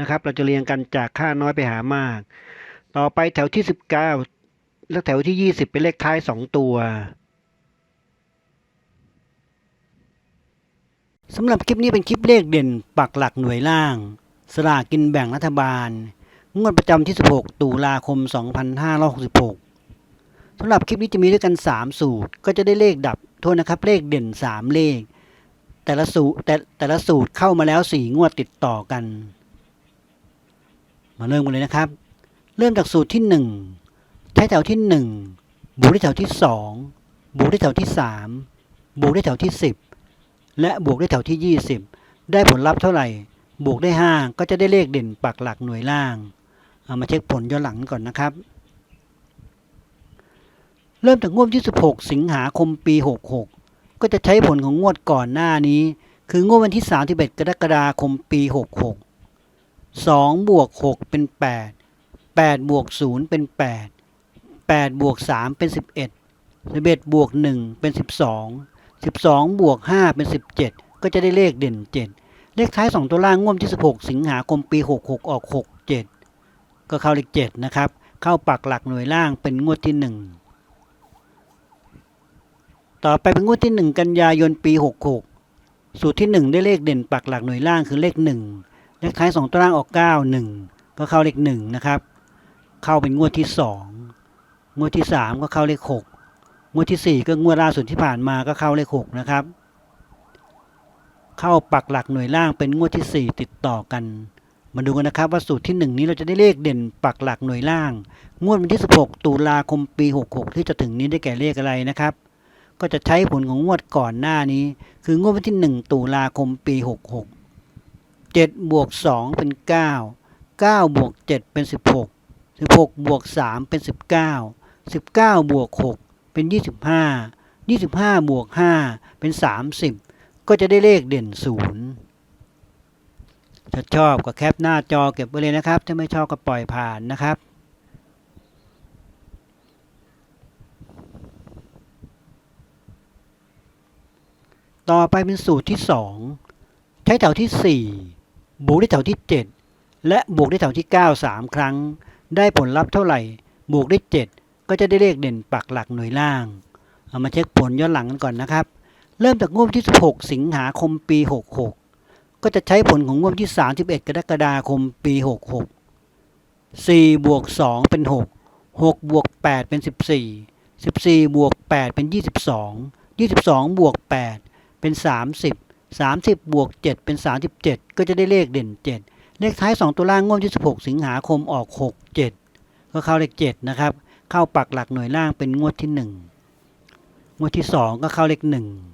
นะครับ เราจะเรียงกันจากค่าน้อยไปหามาก ต่อไปแถวที่ 19 และแถวที่ 20 เป็นเลขท้าย 2 ตัวสำหรับคลิปนี้เป็นคลิปเลขเด่นปักหลักหน่วยล่าง สลากกินแบ่งรัฐบาล งวดประจำที่ 16 ตุลาคม 2566สำหรับคลิปนี้จะมีด้วยกัน 3 สูตร ก็จะได้เลขดับโทษนะครับ เลขเด่น 3 เลข แต่ละสูตรแต่แต่ละสูตรเข้ามาแล้ว 4 งวดติดต่อกัน มาเริ่มกันเลยนะครับ เริ่มจากสูตรที่1ใช้แถวที่ 1 บวกด้วยแถวที่ 2 บวกด้วยแถวที่ 3 บวกด้วยแถวที่ 10 และบวกด้วยแถวที่ 20 ได้ผลลัพธ์เท่าไหร่ บวกได้ 5 ก็จะได้เลขเด่นปักหลักหน่วยล่างเอามาเช็คผลย้อนหลังก่อนนะครับ เริ่มจากงวดที่ 16 สิงหาคมปี 66 ก็จะใช้ผลของงวดก่อนหน้านี้ คืองวดวันที่ 31 กรกฎาคมปี 66 2 บวก 6 เป็น 8 8 บวก 0 เป็น 8 8 บวก 3 เป็น 11 11 บวก 1 เป็น 12 12 บวก 5 เป็น 17 ก็จะได้เลขเด่น 7 เลขท้าย 2 ตัวล่างงวดวันที่ 16 สิงหาคมปี 66 ออก 67 ก็เข้าเลข 7 นะครับ เข้าปักหลักหน่วยล่างเป็นงวดที่ 1 ต่อไปเป็นงวดที่ 1 กันยายนปี 66 สูตรที่ 1 ได้เลขเด่นปักหลักหน่วยล่างคือเลข 1 เลขท้าย 2 ตัวล่างออก 9 1 ก็เข้าเลข1นะครับ เข้าเป็นงวดที่ 2 งวดที่ 3 ก็เข้าเลข 6 งวดที่ 4 ก็งวดล่าสุดที่ผ่านมาก็เข้าเลข 6 นะครับ เข้าปักหลักหน่วยล่างเป็นงวดที่ 4 ติดต่อกัน มาดูกันนะครับว่าสูตรที่ 1 นี้เราจะได้เลขเด่นปักหลักหน่วยล่าง งวดวันที่ 16 ตุลาคมปี 66 ที่จะถึงนี้ได้แก่เลขอะไรนะครับก็จะใช้ผลของงวดก่อนหน้านี้ คืองวดวันที่ 1 ตุลาคมปี 66 7บวก2เป็น 9 9บวก7เป็น 16 16บวก3เป็น 19 19 บวก 6 เป็น 25 25 บวก 5 เป็น 30 ก็จะได้เลขเด่น 0 ถ้าชอบก็แคปหน้าจอเก็บไว้เลยนะครับ ถ้าไม่ชอบก็ปล่อยผ่านนะครับต่อไปเป็นสูตรที่ 2 ใช้แถวที่ 4 บวกด้วยแถวที่ 7 และบวกด้วยแถวที่ 9 3 ครั้ง ได้ผลลัพธ์เท่าไหร่ บวกด้วย 7 ก็จะได้เลขเด่นปักหลักหน่วยล่าง เอามาเช็คผลย้อนหลังกันก่อนนะครับ เริ่มจากงวดที่ 16 สิงหาคมปี 66 ก็จะใช้ผลของงวดที่ 31 กรกฎาคมปี 66 4 บวก 2 เป็น 6 6 บวก 8 เป็น 14 14 บวก 8 เป็น 22 22 บวก 8 เป็น 30 30 บวก 7 เป็น 37 ก็จะได้เลขเด่น 7 เลขท้าย 2 ตัวล่างงวดที่ 16 สิงหาคมออก 6 7 ก็เข้าเลข 7 นะครับ เข้าปักหลักหน่วยล่างเป็นงวดที่ 1 งวดที่ 2 ก็เข้าเลข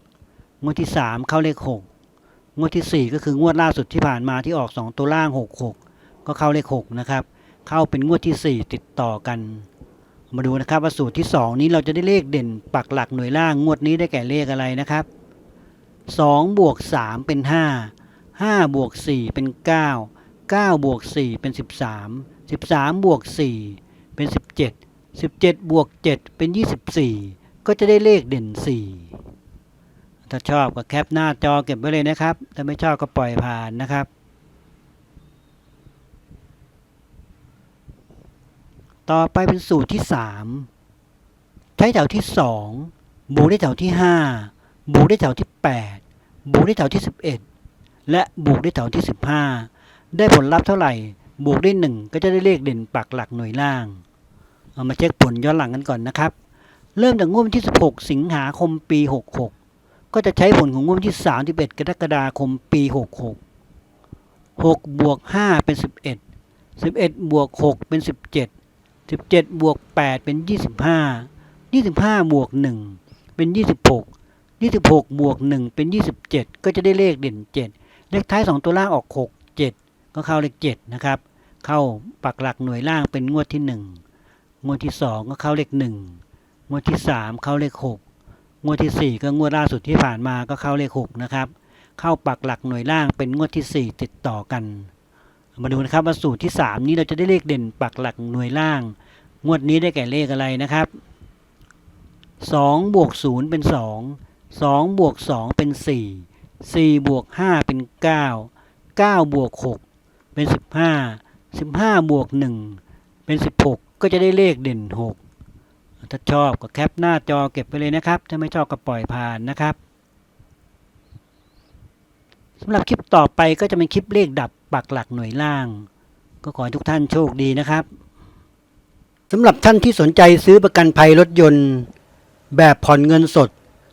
1 งวดที่ 3 เข้าเลข 6 งวดที่ 4 ก็คืองวดล่าสุดที่ผ่านมาที่ออก 2 ตัวล่าง 6 6 ก็เข้าเลข 6 นะครับ เข้าเป็นงวดที่ 4 ติดต่อกัน มาดูนะครับว่าสูตรที่ 2 นี้เราจะได้เลขเด่นปักหลักหน่วยล่างงวดนี้ได้แก่เลขอะไรนะครับ 2บวก3เป็น 5 5บวก4เป็น 9 9บวก4เป็น 13 13บวก4เป็น 17 17บวก7เป็น 24 ก็จะได้เลขเด่น 4 ถ้าชอบก็แคปหน้าจอเก็บไว้เลยนะครับ ถ้าไม่ชอบก็ปล่อยผ่านนะครับ ต่อไปเป็นสูตรที่ 3 ใช้แถวที่ 2 บวกด้วยแถวที่ 5 บวกด้วยแถวที่ 8 บวกด้วยแถวที่ 11 และบวกด้วยแถวที่ 15 ได้ผลลัพธ์เท่าไหร่ บวกด้วย 1 ก็จะได้เลขเด่นปักหลักหน่วยล่าง เอามาเช็คผลย้อนหลังกันก่อนนะครับ เริ่มจากงวดที่ 16 สิงหาคมปี 66 ก็จะใช้ผลของงวดที่ 31 กรกฎาคมปี 66 6บวก5เป็น 11 11 บวก 6 เป็น 17 17 บวก 8 เป็น 25 25 บวก 1 เป็น 26 26 บวก 1 เป็น 27 ก็จะได้เลขเด่น 7 เลขท้าย 2 ตัวล่างออก 6 7 ก็เข้าเลข 7 นะครับ เข้าปักหลักหน่วยล่างเป็นงวดที่ 1 งวดที่ 2 ก็เข้าเลข 1 งวดที่ 3 เข้าเลข 6 งวดที่ 4 ก็งวดล่าสุดที่ผ่านมาก็เข้าเลข 6 นะครับ เข้าปักหลักหน่วยล่างเป็นงวดที่ 4 ติดต่อกัน มาดูนะครับว่าสูตรที่ 3 นี้เราจะได้เลขเด่นปักหลักหน่วยล่าง งวดนี้ได้แก่เลขอะไรนะครับ2บวก0เป็น 2 2 บวก 2 เป็น 4 4 บวก 5 เป็น 9 9 บวก 6 เป็น 15 15 บวก 1 เป็น 16 ก็จะได้เลขเด่น 6 ถ้าชอบก็แคปหน้าจอเก็บไปเลยนะครับ ถ้าไม่ชอบก็ปล่อยผ่านนะครับสำหรับคลิปต่อไปก็จะเป็นคลิปเลขดับปักหลักหน่วยล่าง ก็ขอให้ทุกท่านโชคดีนะครับสำหรับท่านที่สนใจซื้อประกันภัยรถยนต์ แบบผ่อนเงินสด